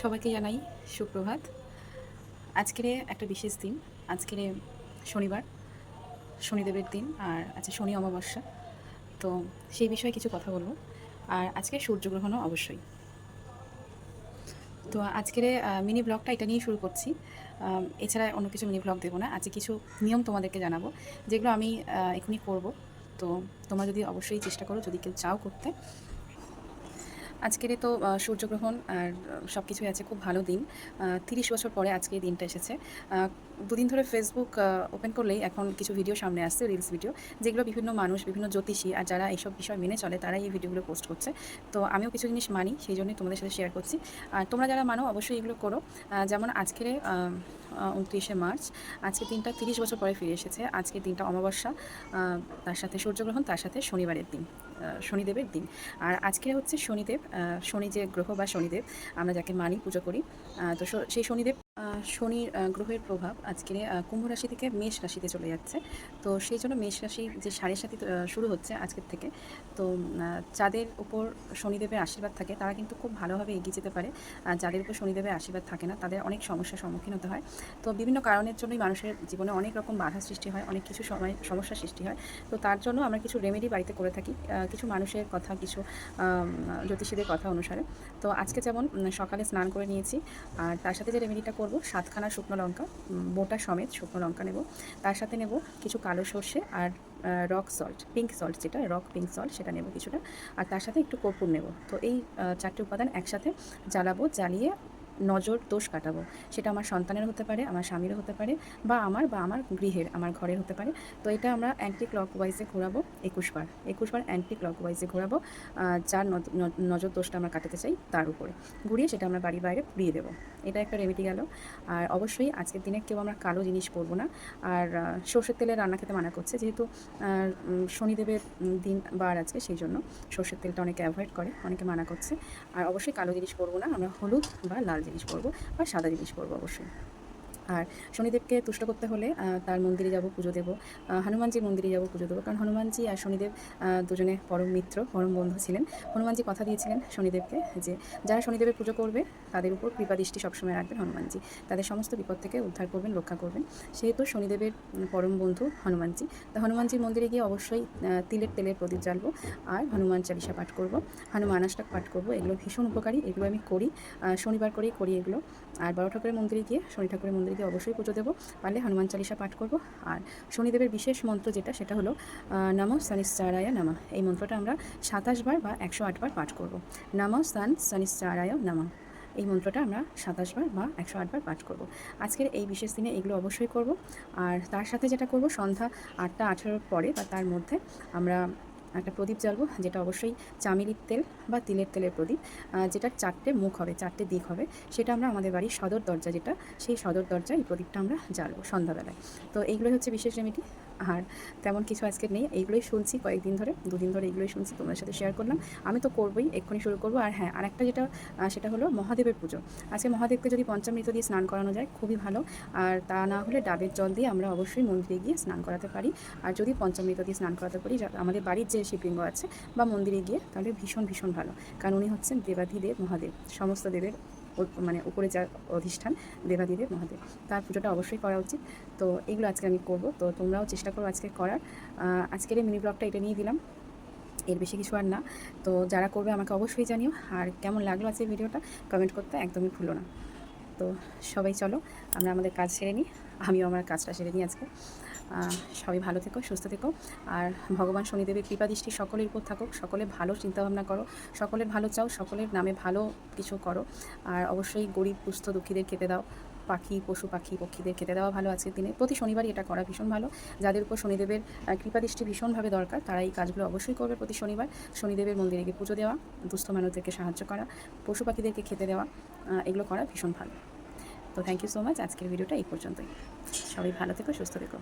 সবাইকে জানাই সুপ্রভাত। আজকের একটা বিশেষ দিন, আজকের শনিবার, শনিদেবের দিন আর আজকে শনি অমাবস্যা। তো সেই বিষয়ে কিছু কথা বলব। আর আজকে সূর্যগ্রহণও অবশ্যই। তো আজকের মিনি ব্লগটা এটা নিয়েই শুরু করছি। এছাড়া অন্য কিছু মিনি ব্লগ দেবো না। আজকে কিছু নিয়ম তোমাদেরকে জানাব, যেগুলো আমি এখনই করব। তো তোমরা যদি অবশ্যই চেষ্টা করো, যদি কেউ চাও করতে আজকের তো সূর্যগ্রহণ আর সব কিছুই আছে, খুব ভালো দিন। তিরিশ বছর পরে আজকে এই দিনটা এসেছে। দুদিন ধরে ফেসবুক ওপেন করলেই এখন কিছু ভিডিও সামনে আসছে রিলস ভিডিও যেগুলো বিভিন্ন মানুষ, বিভিন্ন জ্যোতিষী আর যারা এইসব বিষয় মেনে চলে, তারাই এই ভিডিওগুলো পোস্ট করছে। তো আমিও কিছু জিনিস মানি, সেই জন্যই তোমাদের সাথে শেয়ার করছি। আর তোমরা যারা মানো, অবশ্যই এগুলো করো। যেমন আজকের উনত্রিশে মার্চ। আজকে দিনটা তিরিশ বছর পরে ফিরে এসেছে। আজকে দিনটা অমাবস্যা তার সাথে সূর্যগ্রহণ, তার সাথে শনিবারের দিন শনিদেবের দিন। আর আজকে হচ্ছে শনিদেব শনি যে গ্রহ বা শনিদেব, আমরা যাকে মানি পুজো করি তো সেই শনিদেব শনির গ্রহের প্রভাব আজকে কুম্ভ রাশি থেকে মেষ রাশিতে চলে যাচ্ছে। তো সেই জন্য মেষ রাশি যে সাড়ে সাথে শুরু হচ্ছে আজকের থেকে। তো যাদের উপর শনিদেবের আশীর্বাদ থাকে, তারা কিন্তু খুব ভালোভাবে এগিয়ে যেতে পারে। আর যাদের উপর শনিদেবের আশীর্বাদ থাকে না, তাদের অনেক সমস্যার সম্মুখীন হতে হয়। তো বিভিন্ন কারণের জন্যই মানুষের জীবনে অনেক রকম বাধা সৃষ্টি হয়, অনেক কিছু সময়, সমস্যা সৃষ্টি হয়। তো তার জন্য আমরা কিছু রেমেডি বাড়িতে করে থাকি কিছু মানুষের কথা, কিছু জ্যোতিষীদের কথা অনুসারে। তো আজকে যেমন সকালে স্নান করে নিয়েছি, আর তার সাথে যে রেমেডিটা করব, সাতখানা শুকনো লঙ্কা মোটা সমেত শুকনো লঙ্কা নেব। তার সাথে নেব কিছু কালো সর্ষে আর রক সল্ট পিঙ্ক সল্ট যেটা রক পিঙ্ক সল্ট সেটা নেব কিছুটা। আর তার সাথে একটু কর্পূর নেব। তো এই চারটি উপাদান একসাথে জ্বালাবো, জ্বালিয়ে নজর দোষ কাটাবো। সেটা আমার সন্তানের হতে পারে, আমার স্বামীরও হতে পারে বা আমার বা আমার গৃহের, আমার ঘরের হতে পারে। তো এটা আমরা অ্যান্টি ক্লক ওয়াইজে ঘোরাবো একুশ বার। একুশ বার অ্যান্টি ক্লক ওয়াইজে ঘোরাবো যার নজর দোষটা আমরা কাটাতে চাই তার উপরে। ঘুরিয়ে সেটা আমরা বাড়ির বাইরে পুড়িয়ে দেবো। এটা একটা রেমেডি গেল। আর অবশ্যই আজকের দিনে কেউ আমরা কালো জিনিস করব না। আর সর্ষের তেলে রান্না খেতে মানা করছে, যেহেতু শনিদেবের দিন বার আছে সেই জন্য সর্ষের তেলটা অনেকে অ্যাভয়েড করে, অনেকে মানা করছে। আর অবশ্যই কালো জিনিস করব না, আমরা হলুদ বা লাল জিনিস। করব আর সাদা জিনিস পরবো অবশ্যই। আর শনিদেবকে তুষ্ট করতে হলে তার মন্দিরে যাব, পুজো দেবো। হনুমানজির মন্দিরে যাব, পুজো দেবো। কারণ হনুমানজি আর শনিদেব দুজনে পরম মিত্র, পরম বন্ধু ছিলেন। হনুমানজি কথা দিয়েছিলেন শনিদেবকে যে, যারা শনিদেবের পুজো করবে, তাদের উপর কৃপা দৃষ্টি সবসময় রাখবেন হনুমানজি। তাদের সমস্ত বিপদ থেকে উদ্ধার করবেন, রক্ষা করবেন। সেহেতু শনিদেবের পরম বন্ধু হনুমানজি। তো হনুমানজির মন্দিরে গিয়ে অবশ্যই তিলের তেলের প্রদীপ জ্বালবো আর হনুমান চালিসা পাঠ করব। হনুমান আষ্টাক পাঠ করব। এগুলো ভীষণ উপকারী। এগুলো আমি করি শনিবার করেই করি এগুলো। আর বড় ঠাকুরের মন্দিরে গিয়ে, শনি ঠাকুরের মন্দিরে গিয়ে অবশ্যই পুজো দেবো। পারলে হনুমান চালিসা পাঠ করব। আর শনিদেবের বিশেষ মন্ত্র যেটা, সেটা হলো নম শনিশ্চারায় নামা। এই মন্ত্রটা আমরা সাতাশ বার বা একশো আট বার পাঠ করব। নম সান শনিশ্চারায় নামা। এই মন্ত্রটা আমরা সাতাশ বার বা একশো আটবার পাঠ করব। আজকের এই বিশেষ দিনে এগুলো অবশ্যই করব। আর তার সাথে যেটা করব, সন্ধ্যা আটটা আঠেরোর পরে বা তার মধ্যে আমরা একটা প্রদীপ জ্বালবো যেটা অবশ্যই চামেলির তেল বা তিলের তেলের প্রদীপ যেটার চারটে মুখ হবে চারটে দিক হবে সেটা আমরা আমাদের বাড়ির সদর দরজা যেটা সেই সদর দরজা এই প্রদীপটা আমরা জ্বালবো সন্ধ্যাবেলায়। তো এইগুলোই হচ্ছে বিশেষ রেমেডি আর তেমন কিছু আজকে নেই এইগুলোই শুনছি কয়েকদিন ধরে দুদিন ধরে এইগুলোই শুনছি তোমাদের সাথে শেয়ার করলাম। আমি তো করবোই এক্ষুনি শুরু করব। আর হ্যাঁ আরেকটা যেটা আহ, সেটা হলো মহাদেবের পুজো। আজকে মহাদেবকে যদি পঞ্চামৃত দিয়ে স্নান করানো যায় খুবই ভালো। আর তা না হলে ডাবের জল দিয়ে আমরা অবশ্যই মন্দিরে গিয়ে স্নান করাতে পারি। আর যদি পঞ্চামৃত দিয়ে স্নান করাতে পারি আমাদের বাড়ির যে শিবলিঙ্গ আছে বা মন্দিরে গিয়ে তাহলে ভীষণ ভীষণ ভালো। কারণ উনি হচ্ছেন দেবাধিদেব মহাদেব, সমস্ত দেবের মানে উপরে যা অধিষ্ঠান দেবাদিদেব মহাদেব। তার পুজোটা অবশ্যই করা উচিত। তো এগুলো আজকে আমি করব। তো তোমরাও চেষ্টা করো আজকে করার। আজকের এই মিনি ব্লগটা এটা নিয়ে দিলাম। এর বেশি কিছু আর না। তো যারা করবে আমাকে অবশ্যই জানিও। আর কেমন লাগল আজকে ভিডিওটা কমেন্ট করতে একদমই ভুলো না। তো সবাই চলো, আমরা আমাদের কাজ সেরে নিই। আমিও আমার কাজটা সেরে নিই আজকে। সবাই ভালো থেকো, সুস্থ থেকো। আর ভগবান শনিদেবের কৃপা দৃষ্টি সকলের উপর থাকুক, সকলে ভালো চিন্তাভাবনা করো সকলের ভালো চাও, সকলের নামে ভালো কিছু করো। আর অবশ্যই গরিব, দুস্থ, দুঃখীদের খেতে দাও, পাখি, পশু পাখি, পক্ষীদের খেতে দেওয়া ভালো আজকের দিনে। প্রতি শনিবারই এটা করা ভীষণ ভালো। যাদের উপর শনিদেবের কৃপাদৃষ্টি ভীষণভাবে দরকার, তারা এই কাজগুলো অবশ্যই করবে প্রতি শনিবার। শনিদেবের মন্দিরে গিয়ে পুজো দেওয়া, দুস্থ মানুষদেরকে সাহায্য করা, পশু পাখিদেরকে খেতে দেওয়া এগুলো করা ভীষণ ভালো। তো থ্যাংক ইউ সো মাচ আজকের ভিডিওটা এই পর্যন্তই। সবাই ভালো থেকো, সুস্থ থেকো।